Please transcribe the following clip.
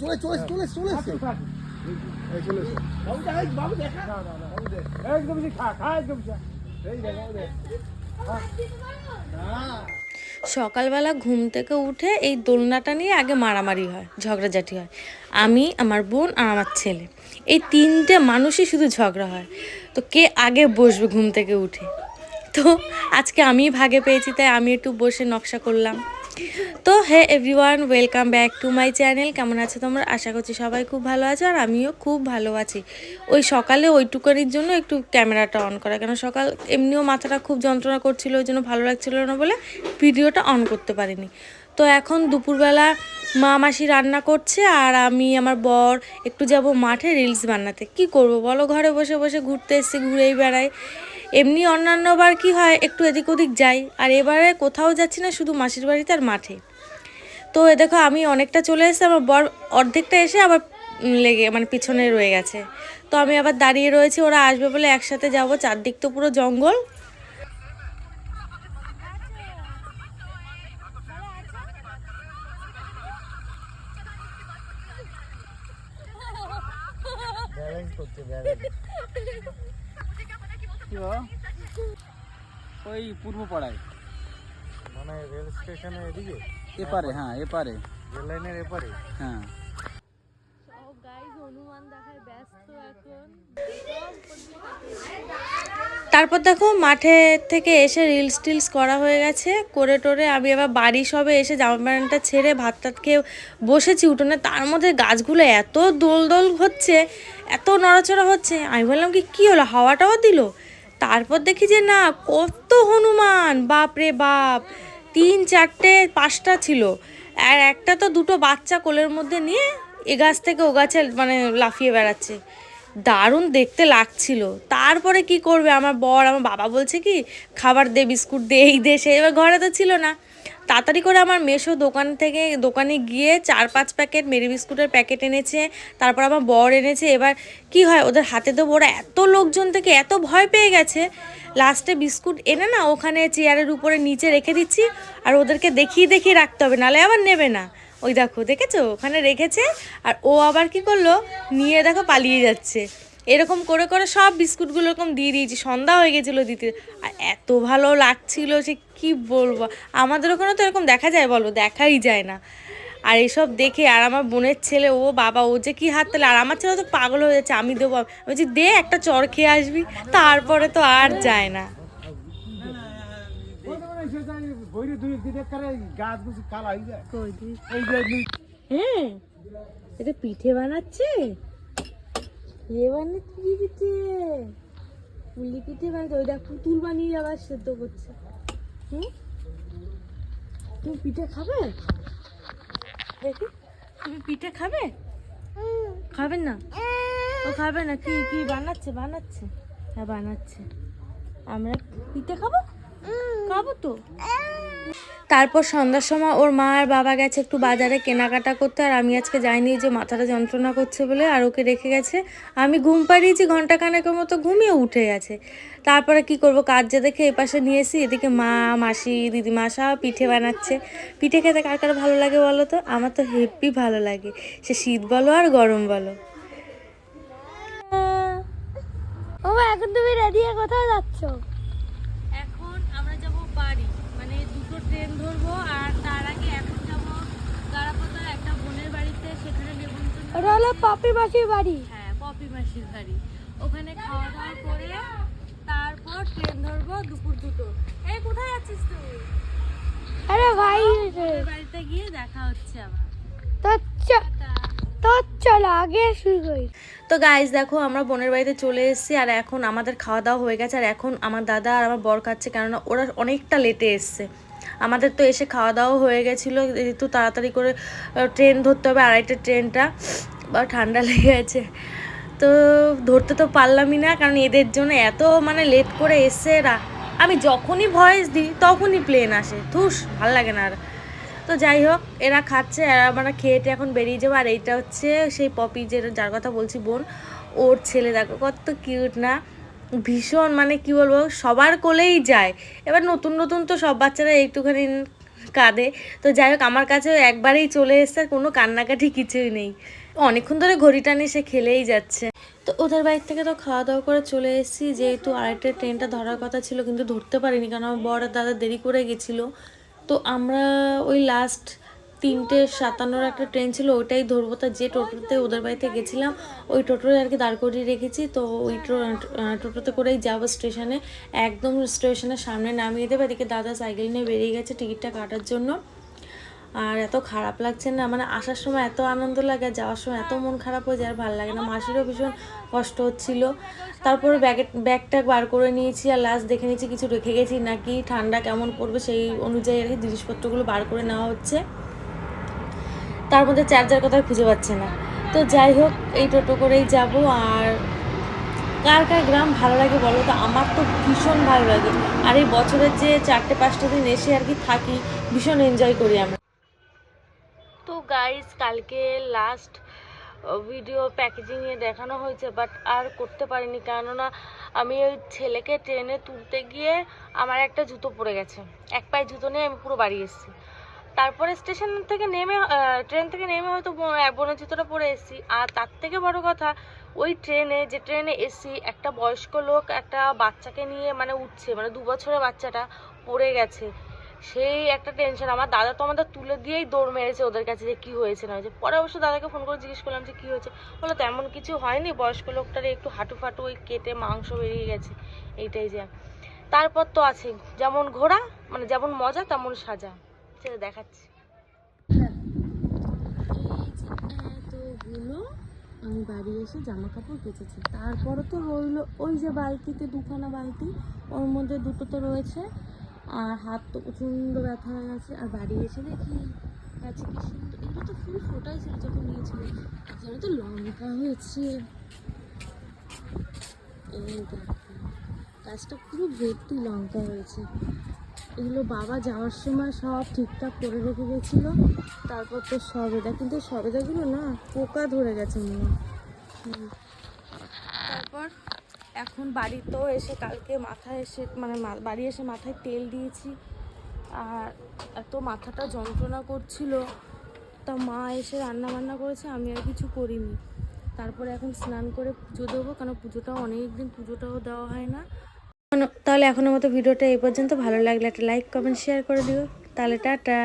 চলে চলে চলে চলে এসছে। এই চলে একদম খা খা একদম সকালবেলা ঘুম থেকে উঠে এই দোলনাটা নিয়ে আগে মারামারি হয় ঝগড়াঝাটি হয়। আমি আমার বোন আর আমার ছেলে। এই তিনটে মানুষই শুধু ঝগড়া হয়। তো কে আগে বসবে ঘুম থেকে উঠে? তো আজকে আমি ভাগে পেয়েছি তাই আমি একটু বসে নকশা করলাম। তো hey everyone welcome back to my channel কেমন আছো তোমরা? আশা করছি সবাই খুব ভালো আছো আর আমিও খুব ভালো আছি। ওই সকালে ওইটুকানির জন্য একটু ক্যামেরাটা অন করা, কেন সকাল এমনিও মাথাটা খুব যন্ত্রণা করছিল, ওই জন্য ভালো লাগছিল না বলে ভিডিওটা অন করতে পারিনি। তো এখন দুপুরবেলা মা মাসি রান্না করছে আর আমি আমার বর একটু যাব মাঠে রিলস বানাতে। কি করব বলো? ঘরে বসে বসে ঘুরতে এসছি, ঘুরেই বেড়াই। এমনি অন্যান্যবার কি হয়, একটু এদিক ওদিক যাই। আর এবারে কোথাও যাচ্ছি না, শুধু মাসির বাড়িতে আর মাঠে। তো এ দেখো, আমি অনেকটা চলে এসেছি, আমার বর অর্ধেকটা এসে আবার লেগে মানে পিছনে রয়ে গেছে। তো আমি আবার দাঁড়িয়ে রয়েছি, ওরা আসবে বলে একসাথে যাব, চারদিক তো পুরো জঙ্গল। কি গো? ওই পূর্ব পাড়ায় মানে রেল স্টেশনে এদিকে? এপারে হ্যাঁ এপারে। রেল লাইনের এপারে? হ্যাঁ। তারপর দেখো মাঠে থেকে এসে রিলস টিলস করা হয়ে গেছে। করে টোরে আমি আবার বাড়ি সবে এসে জামা প্যান্টটা ছেড়ে ভাত টাত খেয়ে বসেছি উঠোনে। তার মধ্যে গাছগুলো এত দোল দোল হচ্ছে এত নড়াচড়া হচ্ছে। আমি বললাম কি কী হলো? হাওয়াটাও দিল? তারপর দেখি যে না, কত হনুমান বাপ রে বাপ। তিন, চারটে, পাঁচটা ছিল। আর একটা তো দুটো বাচ্চা কোলের মধ্যে নিয়ে এ গাছ থেকে ও গাছে মানে লাফিয়ে বেড়াচ্ছে। দারুণ দেখতে লাগছিল। তারপরে কি করবে? আমার বর, আমার বাবা বলছে কি, খাবার দে, বিস্কুট দে, এই দে। সে এবার ঘরে তো ছিল না। তাড়াতাড়ি করে আমার মেশো দোকান থেকে, দোকানে গিয়ে চার পাঁচ প্যাকেট মেরি বিস্কুটের প্যাকেট এনেছে, তারপর আমার বর এনেছে। এবার কি হয়, ওদের হাতে তো ওরা এত লোকজন থেকে এত ভয় পেয়ে গেছে। লাস্টে বিস্কুট এনে না, ওখানে চেয়ারের উপরে নিচে রেখে দিচ্ছি, আর ওদেরকে দেখিয়ে দেখিয়ে রাখতে হবে, নালে আবার নেবে না। ওই দেখো, দেখেছ? ওখানে রেখেছে, আর ও আবার কি করল? নিয়ে দেখো পালিয়ে যাচ্ছে। এরকম করে করে সব বিস্কুটগুলো এরকম দিয়ে দিয়েছি। সন্ধ্যা হয়ে গেছিল দিতে। আর এত ভালো লাগছিল সে কি বলব? আমাদের ওখানে তো এরকম দেখা যায় বলো? দেখাই যায় না। আর এসব দেখে, আর আমার বোনের ছেলে, ও বাবা, ও যে কি হাত তালে। আর আমার ছেলে তো পাগল হয়ে যাচ্ছে। আমি দেবো, আমি বলছি, দে একটা চর খেয়ে আসবি। তারপরে তো আর যায় না। বইরে দুই দিকে করে গাছ গুছি কালা হয়ে যায়। এই যে হ্যাঁ এটা পিঠে বানাচ্ছে? এ বানাচ্ছে কি পিঠে? পুলি পিঠে বানাচ্ছে ওই দেখ পুতুল বানিয়ে আবার সেদ্ধ করছে। হুম? তুমি পিঠে খাবে? দেখি। তুমি পিঠে খাবে? খাবেন না? ও খাবে না কি কি বানাচ্ছে বানাচ্ছে? হ্যাঁ বানাচ্ছে। আমরা পিঠে খাব? খাব তো? তারপর সন্ধ্যার সময় ওর মা আর বাবা গেছে একটু বাজারে কেনাকাটা করতে আর আমি আজকে যাইনি যে মাথাটা যন্ত্রণা করছে বলে আর ওকে রেখে গেছে। আমি ঘুম পাড়িয়েছি ঘণ্টা খানেকের মতো ঘুমিয়ে উঠে গেছে। তারপরে কি করব কাজ যে দেখে এপাশে নিয়ে এসি এদিকে মা মাসি দিদিমা সব পিঠে বানাচ্ছে। পিঠে খেতে কার কার ভালো লাগে বলো তো? আমার তো হেভি ভালো লাগে। সে শীত বলো আর গরম বলো। ও এখন তুমি রেডি কোথাও যাচ্ছ? বাড়ি মানে দুটো ট্রেন ধরবো আর তার আগে এখন যাব গাড়াপাতার একটা বোনের বাড়িতে সেখানে নেমন্তন্ন ওটা হলো পাপি মাসির বাড়ি। হ্যাঁ পপি মাসির বাড়ি। ওখানে খাওয়া দাওয়া করে তারপর ট্রেন ধরবো দুপুর দুটো। এই কোথায় যাচ্ছিস তুই? আরে ভাই বাড়িতে গিয়ে দেখা হচ্ছে আবার তো চ- তো চলো আগে শুরু করি। তো গাইজ দেখো আমরা বোনের বাড়িতে চলে এসেছি আর এখন আমাদের খাওয়া দাওয়া হয়ে গেছে আর এখন আমার দাদা আর আমার বর খাচ্ছে কেননা ওরা অনেকটা লেটে এসছে। আমাদের তো এসে খাওয়া দাওয়া হয়ে গেছিল, একটু তাড়াতাড়ি করে ট্রেন ধরতে হবে, আড়াইটা ট্রেনটা বা ঠান্ডা লেগে গেছে। তো ধরতে তো পারলামই না, কারণ এদের জন্য এত মানে লেট করে এসছে এরা। আমি যখনই ভয়েস দিই তখনই প্লেন আসে থুস ভালো লাগে না আর। তো যাই হোক, এরা খাচ্ছে, আর আমরা খেয়ে টেয়ে এখন বেরিয়ে যাব। আর এইটা হচ্ছে সেই পপি যে যার কথা বলছি, বোন। ওর ছেলে, দেখো কত কিউট না? ভীষণ মানে কি বলব, সবার কোলেই যায়। এবার নতুন নতুন তো সব বাচ্চারা একটুখানি কাঁদে। তো যাই হোক, আমার কাছে একবারেই চলে এসছে কোনো কান্নাকাটি কিছুই নেই। অনেকক্ষণ ধরে ঘড়িটা নিয়ে সে খেলেই যাচ্ছে। তো ওদের বাড়ির থেকে তো খাওয়া দাওয়া করে চলে এসেছি। যেহেতু আরেকটা ট্রেনটা ধরার কথা ছিল, কিন্তু ধরতে পারিনি, কারণ আমার বড় দাদা দেরি করে গেছিল। তো আমরা ওই লাস্ট তিনটে সাতান্নর একটা ট্রেন ছিল, ওইটাই ধরবো। তা যে টোটোতে ওদের বাড়িতে গেছিলাম, ওই টোটোয় আর কি দাঁড় করিয়ে রেখেছি। তো ওই টোটোতে করেই যাব স্টেশনে একদম স্টেশনের সামনে নামিয়ে দেবে, এদিকে দাদা সাইকেল নিয়ে বেরিয়ে গেছে টিকিটটা কাটার জন্য। আর এত খারাপ লাগছে না মানে আসার সময় এত আনন্দ লাগে, যাওয়ার সময় এত মন খারাপ হয়ে যায়, আর ভালো লাগে না। মাসিরও ভীষণ কষ্ট হচ্ছিল। তারপরে ব্যাগে, ব্যাগটা বার করে নিয়েছি, আর লাস্ট দেখে নিয়েছি কিছু রেখে গেছি, নাকি ঠান্ডা কেমন পড়বে সেই অনুযায়ী আর কি জিনিসপত্রগুলো বার করে নেওয়া হচ্ছে। তার মধ্যে চার্জার কথা খুঁজে পাচ্ছে না। তো যাই হোক, এই টোটো করেই যাব। আর কার কার গ্রাম ভালো লাগে বলো তো? আমার তো ভীষণ ভালো লাগে। আর এই বছরের যে চারটে পাঁচটা দিন এসে আর কি থাকি, ভীষণ এনজয় করি আমরা। গাইস কালকে লাস্ট ভিডিও প্যাকেজিং এ দেখানো হয়েছে বাট আর করতে পারিনি, কেননা আমি ওই ছেলেকে ট্রেনে তুলতে গিয়ে আমার একটা জুতো পড়ে গেছে। এক পায়ে জুতো নিয়ে আমি পুরো বাড়ি এসেছি। তারপরে স্টেশন থেকে নেমে ট্রেন থেকে নেমে হয়তো বোনের জুতোটা পরে এসেছি। আর তার থেকে বড় কথা, ওই ট্রেনে যে ট্রেনে এসি একটা বয়স্ক লোক একটা বাচ্চাকে নিয়ে মানে উঠছে মানে দু বছরের বাচ্চাটা পড়ে গেছে। সেই একটা টেনশন আমার দাদা তো আমাদের তুলে দিয়েই দৌড় মেরেছে ওদের কাছে যে কি হয়েছে না হয়েছে। পরে অবশ্য দাদাকে ফোন করে জিজ্ঞেস করলাম যে কি হয়েছে। বলল তেমন কিছু হয়নি, বয়স্ক লোকটার একটু হাঁটু ফাটু ওই কেটে মাংস বেরিয়ে গেছে। এইটাই যে। তারপর তো আছে যেমন ঘোড়া মানে যেমন মজা, তেমন সাজা। সেটা দেখাচ্ছি। আমি বাড়ি এসে জামা কাপড় কেচেছি। তারপরে তো রইল ওই যে বালতিতে দুখানা বালতি, ওর মধ্যে দুটো তো রয়েছে। আর হাত তো প্রচণ্ড ব্যথা হয়ে গেছে আর বাড়ি এসে দেখি গাছে কি সুন্দর। এগুলো তো ফুল ফোটাই ছিল যখন নিয়েছিল। যেন তো লঙ্কা হয়েছে। এই গাছটা পুরো ভর্তি লঙ্কা হয়েছে। এগুলো বাবা যাওয়ার সময় সব ঠিকঠাক করে রেখে গেছিল। তারপর তো সবেদা, কিন্তু সবেদাগুলো না পোকা ধরে গেছে মনে। তারপর এখন বাড়িতেও এসে কালকে মাথায় এসে মানে বাড়ি এসে মাথায় তেল দিয়েছি। আর এত মাথাটা যন্ত্রণা করছিল। তা মা এসে রান্না বান্না করেছে, আমি আর কিছু করিনি। তারপরে এখন স্নান করে পুজো দেবো কারণ পুজোটাও অনেক দিন পুজোটাও দেওয়া হয় না। তাহলে এখনের মতো ভিডিওটা এই পর্যন্ত। ভালো লাগলে একটা লাইক কমেন্ট শেয়ার করে দিও। তাহলে টাটা।